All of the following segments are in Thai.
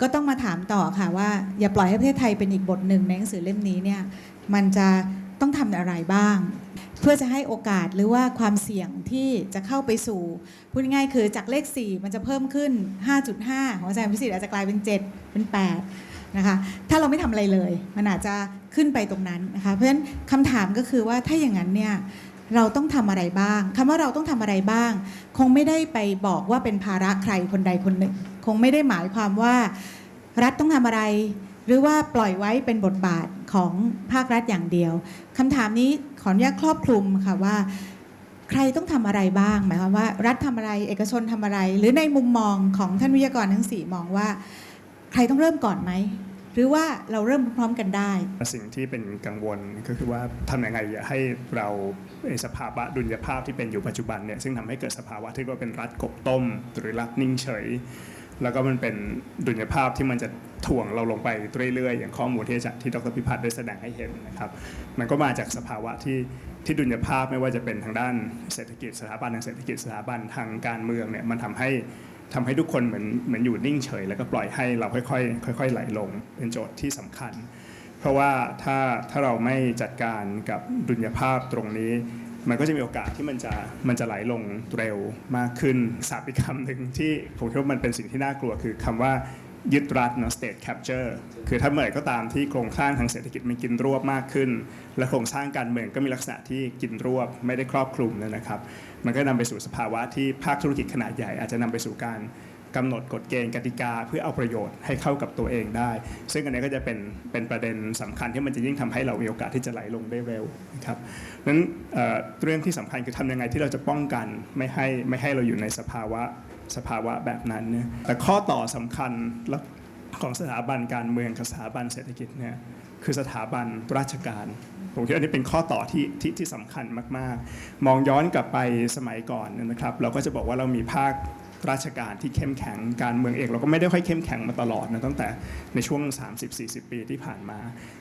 ก็ต้องมาถามต่อค่ะว่าอย่าปล่อยให้ประเทศไทยเป็นอีกบทหนึ่งในหนังสือเล่มนี้เนี่ยมันจะต้องทำอะไรบ้าง เพื่อจะให้โอกาสหรือว่าความเสี่ยงที่จะเข้าไปสู่พูดง่ายคือจากเลข 4 มันจะเพิ่มขึ้น 5.5 ของอาจารย์พิสิทธิ์อาจจะกลายเป็น 7 เป็น 8 นะคะ ถ้าเราไม่ทำอะไรเลย มันอาจจะขึ้นไปตรงนั้นนะคะเพราะฉะนั้นคำถามก็คือว่าถ้าอย่างนั้นเนี่ยเราต้องทำอะไรบ้างคำว่าเราต้องทำอะไรบ้าง คงไม่ได้ไปบอกว่าเป็นภาระใครคนใดคนหนึ่ง คงไม่ได้หมายความว่า รัฐต้องทำอะไร หรือว่าปล่อยไว้เป็นบทบาทของภาครัฐอย่างเดียวคำถามนี้ขออนุญาตครอบคลุมค่ะว่า ใครต้องทำอะไรบ้าง หมายความว่า รัฐทำอะไร เอกชนทำอะไร หรือในมุมมองของท่านวิทยากรทั้งสี่มองว่า ใครต้องเริ่มก่อนไหมหรือว่าเราเริ่มพร้อมกันได้ สิ่งที่เป็นกังวลก็คือว่าทำยังไงให้เราสภาวะดุลยภาพที่เป็นอยู่ปัจจุบันเนี่ยซึ่งทำให้เกิดสภาวะที่ว่าเป็นรัฐกบต้ม หรือรัฐนิ่งเฉย แล้วก็มันเป็นดุลยภาพที่มันจะถ่วงเราลงไปเรื่อยๆ อย่างข้อมูลที่อาจารย์ที่ดรพิพัฒน์ได้แสดงให้เห็นนะครับ มันก็มาจากสภาวะที่ที่ดุลยภาพไม่ว่าจะเป็นทางด้านเศรษฐกิจสถาบันทางเศรษฐกิจสถาบันทางการเมืองเนี่ยมันทำให้ทำให้ทุกคนเหมือนเหมือนอยู่นิ่งเฉย แล้วก็ปล่อยให้เราค่อยๆค่อยๆไหลลงเป็นโจทย์ที่สำคัญ เพราะว่าถ้าถ้าเราไม่จัดการกับดุลยภาพตรงนี้ มันก็จะมีโอกาสที่มันจะมันจะไหลลงเร็วมากขึ้นศัพท์อีกคำหนึ่งที่ผมคิดว่ามันเป็นสิ่งที่น่ากลัวคือคำว่ายึดรัฐเนาะ state capture คือถ้าเมื่อไหร่ก็ตามที่โครงสร้างทางเศรษฐกิจมันกินรวบมากขึ้น และโครงสร้างการเมืองก็มีลักษณะที่กินรวบไม่ได้ครอบคลุมนยนะครับ มันก็นำไปสู่สภาวะที่ภาคธุรกิจขนาดใหญ่อาจจะนำไปสู่การ กำหนดกฎเกณฑ์กติกาเพื่อเอาประโยชน์ให้เข้ากับตัวเองได้ ซึ่งอันนี้ก็จะเป็นเป็นประเด็นสำคัญที่มันจะยิ่งทำให้เรามีโอกาสที่จะไหลลงได้เร็วนะครับนั้นเเรื่องที่สำคัญคือทำยังไงที่เราจะป้องกันไม่ให้ไม่ให้เราอยู่ในสภาวะสภาวะแบบนั้นเนี่ยแต่ข้อต่อสำคัญของสถาบันการเมืองกับสถาบันเศรษฐกิจเนี่ยคือสถาบันราชการผมคิดว่าอันนี้เป็นข้อต่อที่ที่ที่สำคัญมาก ๆ มองย้อนกลับไปสมัยก่อนนะครับ เราก็จะบอกว่าเรามีภาค ราชการที่เข้มแข็งการเมืองเองเราก็ไม่ได้ค่อยเข้มแข็งมาตลอดนะตั้งแต่ในช่วง 30-40 ปีที่ผ่านมา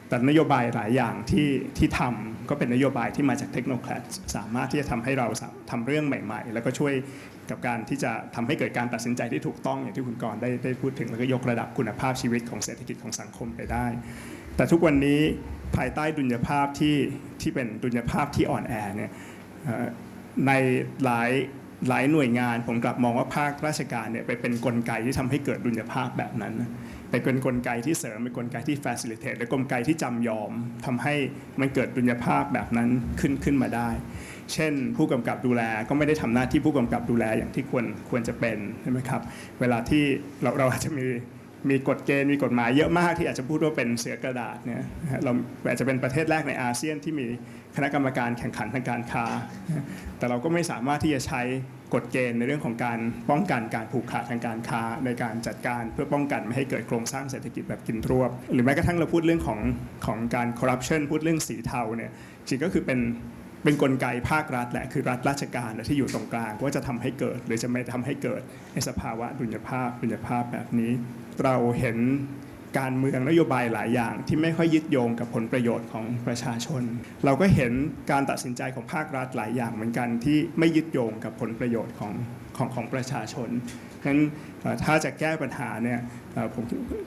แต่นโยบายหลายอย่างที่ที่ทำก็เป็นนโยบายที่มาจากเทคโนแครดสามารถที่จะทำให้เราทำเรื่องใหม่ ๆ แล้วก็ช่วยกับการที่จะทำให้เกิดการตัดสินใจที่ถูกต้องอย่างที่คุณกรได้ได้พูดถึงแล้วก็ยกระดับคุณภาพชีวิตของเศรษฐกิจของสังคมไปได้ แต่ทุกวันนี้ภายใต้ดุลยภาพที่ที่เป็นดุลยภาพที่อ่อนแอเนี่ยในหลาย หลายหน่วยงาน ผมกลับมองว่าภาคราชการเนี่ยไปเป็นนกลไกที่ทำให้เกิดดุลยภาพแบบนั้นไปเป็นกลไกที่เสริมเป็นกลไกที่ facilitate และกลไกที่จำยอมทำให้มันเกิดดุลยภาพแบบนั้นขึ้นขึ้นมาได้ เช่น ผู้กำกับดูแลก็ไม่ได้ทำหน้าที่ผู้กำกับดูแลอย่างที่ควรควรจะเป็นใช่ไหมครับเวลาที่เราเราอาจจะมี มีกฎเกณฑ์มีกฎหมายเยอะมากที่อาจจะพูดว่าเป็นเสือกระดาษเนี่ยเราอาจจะเป็นประเทศแรกในอาเซียนที่มีคณะกรรมการแข่งขันทางการค้า แต่เราก็ไม่สามารถที่จะใช้กฎเกณฑ์ในเรื่องของการป้องกันการผูกขาดทางการค้าในการจัดการเพื่อป้องกันไม่ให้เกิดโครงสร้างเศรษฐกิจแบบกินรวบ หรือแม้กระทั่งเราพูดเรื่องของของการคอร์รัปชันพูดเรื่องสีเทาเนี่ยจริงก็คือเป็นเป็นกลไกภาครัฐแหละคือรัฐราชการที่อยู่ตรงกลางว่าจะทำให้เกิด หรือจะไม่ทำให้เกิดในสภาวะดุลยภาพดุลยภาพแบบนี้ เราเห็นการเมืองนโยบายหลายอย่างที่ไม่ค่อยยึดโยงกับผลประโยชน์ของประชาชน เราก็เห็นการตัดสินใจของภาครัฐหลายอย่างเหมือนกันที่ไม่ยึดโยงกับผลประโยชน์ของของของประชาชน งั้นถ้าจะแก้ปัญหาเนี่ยผม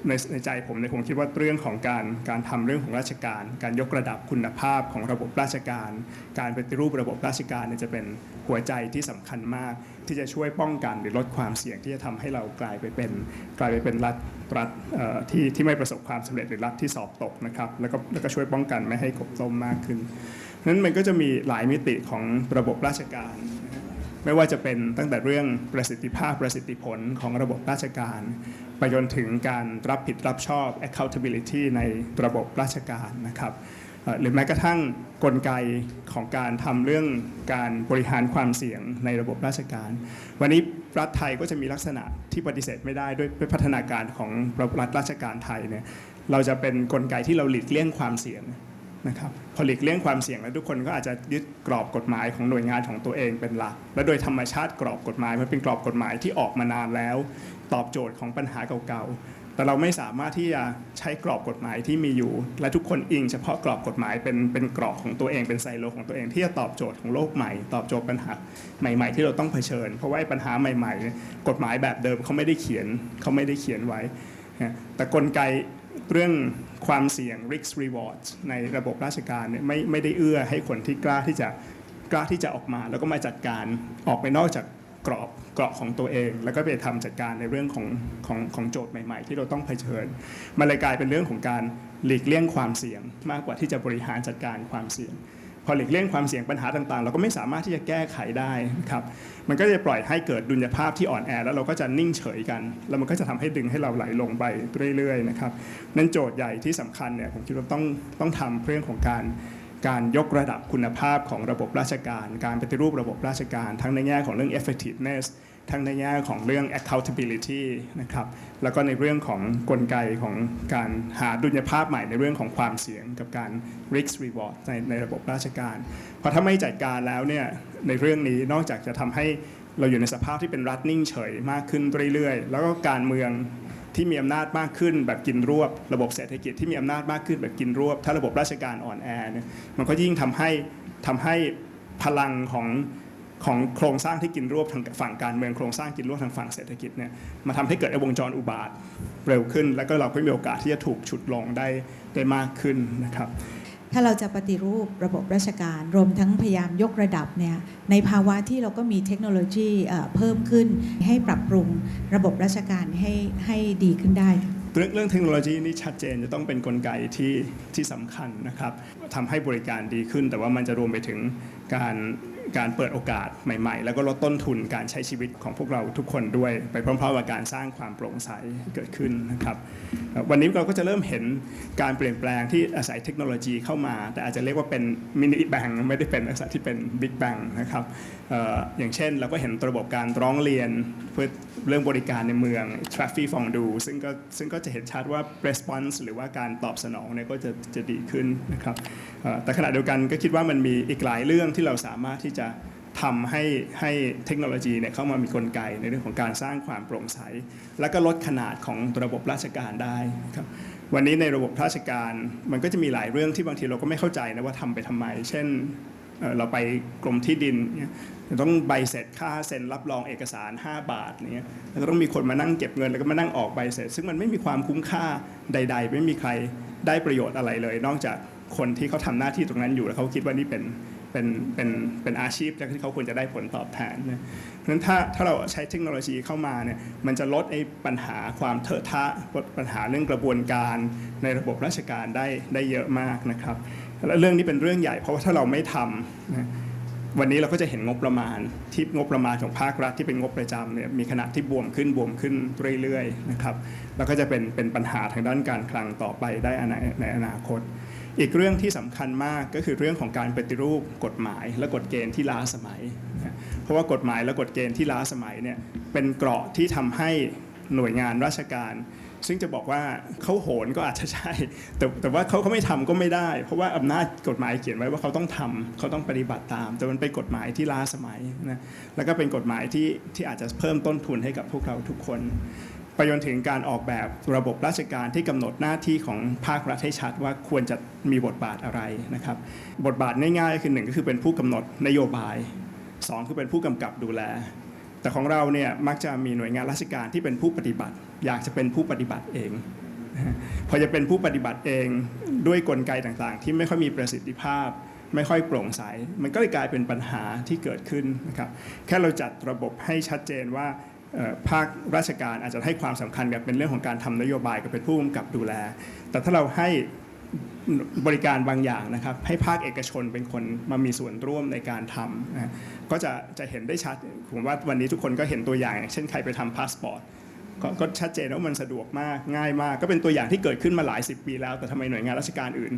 ในในใจผมเนี่ยผมคิดว่าเรื่องของการการทำเรื่องของราชการ การยกระดับคุณภาพของระบบราชการ การปฏิรูประบบราชการเนี่ยจะเป็นหัวใจที่สำคัญมาก ที่จะช่วยป้องกันหรือลดความเสี่ยงที่จะทำให้เรากลายไปเป็น กลายไปเป็นรัฐรัฐที่ที่ไม่ประสบความสำเร็จหรือรัฐที่สอบตกนะครับแล้วก็แล้วก็ช่วยป้องกันไม่ให้กบต้มมากขึ้นนั้นมันก็จะมีหลายมิติของระบบราชการ ไม่ว่าจะเป็นตั้งแต่เรื่องประสิทธิภาพประสิทธิผลของระบบราชการ ไปจนถึงการรับผิดรับชอบ accountability ในระบบราชการนะครับหรือแม้กระทั่งกลไกของการทำเรื่องการบริหารความเสี่ยงในระบบราชการ วันนี้รัฐไทยก็จะมีลักษณะที่ปฏิเสธไม่ได้ด้วยด้วยพัฒนาการของรัฐราชการไทยเนี่ยเราจะเป็นกลไกที่เราหลีกเลี่ยงความเสี่ยง นะครับพอหลีกเลี่ยงความเสี่ยงแล้วทุกคนก็อาจจะยึดกรอบกฎหมายของหน่วยงานของตัวเองเป็นหลัก และโดยธรรมชาติกรอบกฎหมายมันเป็นกรอบกฎหมายที่ออกมานานแล้ว ตอบโจทย์ของปัญหาเก่าๆ แต่เราไม่สามารถที่จะใช้กรอบกฎหมายที่มีอยู่ และทุกคนอิงเฉพาะกรอบกฎหมายเป็นเป็นกรอบของตัวเองเป็นไซโลของตัวเองที่จะตอบโจทย์ของโลกใหม่ ตอบโจทย์ปัญหาใหม่ ๆ ที่เราต้องเผชิญ เพราะว่าปัญหาใหม่ ๆ กฎหมายแบบเดิมเขาไม่ได้เขียนเขาไม่ได้เขียนไว้แต่กลไก เรื่องความเสี่ยง risk reward ในระบบราชการเนี่ยไม่ไม่ได้เอื้อให้คนที่กล้าที่จะกล้าที่จะออกมา แล้วก็มาจัดการออกไปนอกจากกรอบเกราะของตัวเอง แล้วก็ไปทำจัดการในเรื่องของของของโจทย์ใหม่ ๆ ที่เราต้องเผชิญมันเลยกลายเป็นเรื่องของการหลีกเลี่ยงความเสี่ยง มากกว่าที่จะบริหารจัดการความเสี่ยง พอหลีกเลี่ยงความเสี่ยงปัญหาต่างๆ เราก็ไม่สามารถที่จะแก้ไขได้ครับมันก็จะปล่อยให้เกิดดุลยภาพที่อ่อนแอ แล้วเราก็จะนิ่งเฉยกัน แล้วมันก็จะทำให้ดึงให้เราไหลลงไปเรื่อยๆนะครับนั่นโจทย์ใหญ่ที่สำคัญเนี่ยผมคิดว่าต้องต้องทำเรื่องของการการยกระดับคุณภาพของระบบราชการ การปฏิรูประบบราชการ ทั้งในแง่ของเรื่อง effectiveness ทั้งในแง่ของเรื่อง accountability นะครับแล้วก็ในเรื่องของกลไกของการหาดุลยภาพใหม่ในเรื่องของความเสี่ยงกับการ risk reward ในในระบบราชการ เพราะถ้าไม่จัดการแล้วเนี่ยในเรื่องนี้นอกจากจะทำให้เราอยู่ในสภาพที่เป็นรัฐนิ่งเฉยมากขึ้นเรื่อยๆ แล้วก็การเมืองที่มีอำนาจมากขึ้นแบบกินรวบ ระบบเศรษฐกิจที่มีอำนาจมากขึ้นแบบกินรวบ ถ้าระบบราชการอ่อนแอเนี่ยมันก็ยิ่งทำให้ทำให้พลังของ ของโครงสร้างที่กินรวบทางฝั่งการเมืองโครงสร้างกินรวบทางฝั่งเศรษฐกิจเนี่ยมาทำให้เกิดไอ้วงจรอุบาทเร็วขึ้น แล้วก็เราก็มีโอกาสที่จะถูกฉุดลงได้ได้มากขึ้นนะครับถ้าเราจะปฏิรูประบบราชการรวมทั้งพยายามยกระดับเนี่ยในภาวะที่เราก็มีเทคโนโลยีเอ่อเพิ่มขึ้น ให้ปรับปรุงระบบราชการให้ให้ดีขึ้นได้ค่ะเรื่องเรื่องเทคโนโลยีนี่ชัดเจนจะต้องเป็นนกลไกที่ที่สำคัญนะครับทำให้บริการดีขึ้น แต่ว่ามันจะรวมไปถึงการ การเปิดโอกาสใหม่ ๆ แล้วก็ลดต้นทุนการใช้ชีวิตของพวกเราทุกคนด้วย ไปพร้อมๆกับการสร้างความโปร่งใสเกิดขึ้นนะครับวันนี้เราก็จะเริ่มเห็นการเปลี่ยนแปลงที่อาศัยเทคโนโลยีเข้ามา แต่อาจจะเรียกว่าเป็นมินิแบงไม่ได้เป็นลักษณะที่เป็นบิ๊กแบงนะครับอย่างเช่นเราก็เห็นระบบการร้องเรียนเพื่อเรื่องบริการในเมือง traffic f o n d u ซึ่งก็ซึ่งก็จะเห็นชัดว่า response หรือว่าการตอบสนองเนี่ยก็จะจะดีขึ้นนะครับแต่ขณะเดียวกันก็คิดว่ามันมีอีกหลายเรื่องที่เราสามารถที่จะทำให้ให้เทคโนโลยีเนี่ยเข้ามามีกลไกในเรื่องของการสร้างความโปร่งใส และก็ลดขนาดของระบบราชการได้ครับวันนี้ในระบบราชการมันก็จะมีหลายเรื่องที่บางทีเราก็ไม่เข้าใจนะว่าทำไปทำไม เช่นเราไปกรมที่ดินเนี่ยต้องใบเสร็จค่าเซ็นรับรองเอกสาร 5 บาทเนี่ยแล้วก็ต้องมีคนมานั่งเก็บเงินแล้วก็มานั่งออกใบเสร็จ ซึ่งมันไม่มีความคุ้มค่าใด ๆ ไม่มีใครได้ประโยชน์อะไรเลย นอกจากคนที่เขาทำหน้าที่ตรงนั้นอยู่แล้วเขาคิดว่านี่เป็น เป็นเป็นเป็นอาชีพที่เขาควรจะได้ผลตอบแทนนะเพราะฉะนั้นถ้าถ้าเราใช้เทคโนโลยีเข้ามาเนี่ยมันจะลดไอ้ปัญหาความเถอะทะลดปัญหาเรื่องกระบวนการในระบบราชการได้ได้เยอะมากนะครับและเรื่องนี้เป็นเรื่องใหญ่เพราะว่าถ้าเราไม่ทำนะวันนี้เราก็จะเห็นงบประมาณที่งบประมาณของภาครัฐที่เป็นงบประจำเนี่ยมีขนาดที่บวมขึ้นบวมขึ้นเรื่อยๆนะครับแล้วก็จะเป็นเป็นปัญหาทางด้านการคลังต่อไปได้ในในอนาคต อีกเรื่องที่สำคัญมากก็คือเรื่องของการปฏิรูปกฎหมาย และกฎเกณฑ์ที่ล้าสมัย เพราะว่ากฎหมายและกฎเกณฑ์ที่ล้าสมัยเนี่ยเป็นเกราะที่ทำให้หน่วยงานราชการ ซึ่งจะบอกว่าเขาโหนก็อาจจะใช่ แต่แต่ว่าเขาเขาไม่ทำก็ไม่ได้ เพราะว่าอำนาจกฎหมายเขียนไว้ว่าเขาต้องทำเขาต้องปฏิบัติตาม แต่มันเป็นกฎหมายที่ล้าสมัยนะแล้วก็เป็นกฎหมายที่ที่อาจจะเพิ่มต้นทุนให้กับพวกเราทุกคน ไปจนถึงการออกแบบระบบราชการที่กำหนดหน้าที่ของภาครัฐให้ชัดว่าควรจะมีบทบาทอะไรนะครับ บทบาทง่ายๆคือหนึ่งก็คือเป็นผู้กำหนดนโยบายสองคือเป็นผู้กำกับดูแล แต่ของเราเนี่ยมักจะมีหน่วยงานราชการที่เป็นผู้ปฏิบัติ อยากจะเป็นผู้ปฏิบัติเอง พอจะเป็นผู้ปฏิบัติเองด้วยกลไกต่างๆ ที่ไม่ค่อยมีประสิทธิภาพไม่ค่อยโปร่งใส มันก็เลยกลายเป็นปัญหาที่เกิดขึ้นนะครับ แค่เราจัดระบบให้ชัดเจนว่า ภาคราชการอาจจะให้ความสำคัญกับเป็นเรื่องของการทำนโยบายกับเป็นผู้กำกับดูแล แต่ถ้าเราให้บริการบางอย่างนะครับ ให้ภาคเอกชนเป็นคนมามีส่วนร่วมในการทำนะก็จะจะเห็นได้ชัดผมว่าวันนี้ทุกคนก็เห็นตัวอย่างอย่างเช่นใครไปทำพาสปอร์ตก็ก็ชัดเจนว่ามันสะดวกมากง่ายมาก ก็เป็นตัวอย่างที่เกิดขึ้นมาหลายสิบปีแล้ว แต่ทำไมหน่วยงานราชการอื่น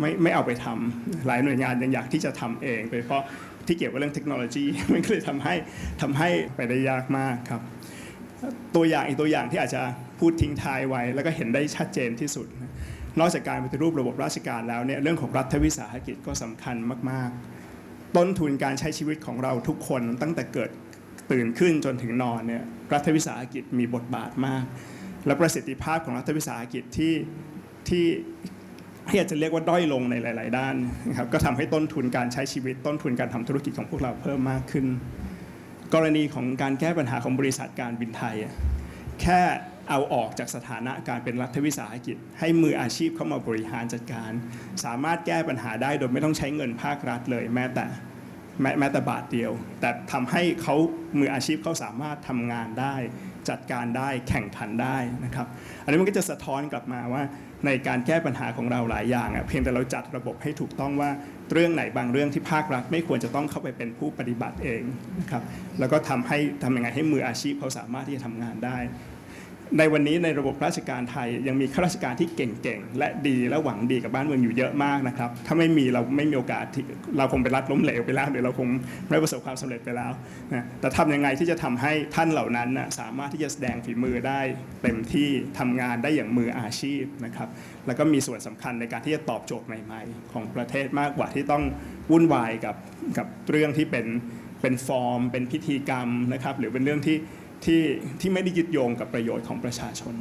ไม่ไม่เอาไปทำหลายหน่วยงานยังอยากที่จะทำเองโดยเฉพาะ ที่เกี่ยวกับเรื่องเทคโนโลยีมันก็เลยทำให้ทำให้ไปได้ยากมากครับ ตัวอย่างอีกตัวอย่างที่อาจจะพูดทิ้งท้ายไว้ แล้วก็เห็นได้ชัดเจนที่สุด นอกจากการปฏิรูประบบราชการแล้วเนี่ยเรื่องของรัฐวิสาหกิจก็สำคัญมาก ๆ ต้นทุนการใช้ชีวิตของเราทุกคนตั้งแต่เกิดตื่นขึ้นจนถึงนอนเนี่ยรัฐวิสาหกิจมีบทบาทมาก และประสิทธิภาพของรัฐวิสาหกิจที่ที่ ที่อาจจะเรียกว่าด้อยลงในหลาย ๆ ด้านนะครับก็ทำให้ต้นทุนการใช้ชีวิตต้นทุนการทำธุรกิจของพวกเราเพิ่มมากขึ้น กรณีของการแก้ปัญหาของบริษัทการบินไทย แค่เอาออกจากสถานะการเป็นรัฐวิสาหกิจ ให้มืออาชีพเข้ามาบริหารจัดการ สามารถแก้ปัญหาได้โดยไม่ต้องใช้เงินภาครัฐเลยแม้แต่แม้แม้แต่บาทเดียว แต่ทำให้เขามืออาชีพเขาสามารถทำงานได้ จัดการได้แข่งขันได้นะครับ อันนี้มันก็จะสะท้อนกลับมาว่า ในการแก้ปัญหาของเราหลายอย่างอะเพียงแต่เราจัดระบบให้ถูกต้องว่าเรื่องไหนบางเรื่องที่ภาครัฐ ไม่ควรจะต้องเข้าไปเป็นผู้ปฏิบัติเองนะครับแล้วก็ทำให้ทำยังไงให้มืออาชีพเขาสามารถที่จะทำงานได้ ในวันนี้ในระบบราชการไทย ยังมีข้าราชการที่เก่งๆ และดีและหวังดีกับบ้านเมืองอยู่เยอะมากนะครับ ถ้าไม่มีเราไม่มีโอกาสที่เราคงเป็นรัฐล้มเหลวไปแล้วหรือเราคงไม่ประสบความสำเร็จไปแล้วนะแต่ทำยังไงที่จะทำให้ท่านเหล่านั้นนะสามารถที่จะแสดงฝีมือได้เต็มที่ทำงานได้อย่างมืออาชีพนะครับ แล้วก็มีส่วนสำคัญในการที่จะตอบโจทย์ใหม่ ๆ ของประเทศมากกว่าที่ต้องวุ่นวายกับกับเรื่องที่เป็นเป็นฟอร์ม เป็นพิธีกรรมนะครับ หรือเป็นเรื่องที่ ที่ที่ไม่ได้ยึดโยงกับประโยชน์ของประชาชน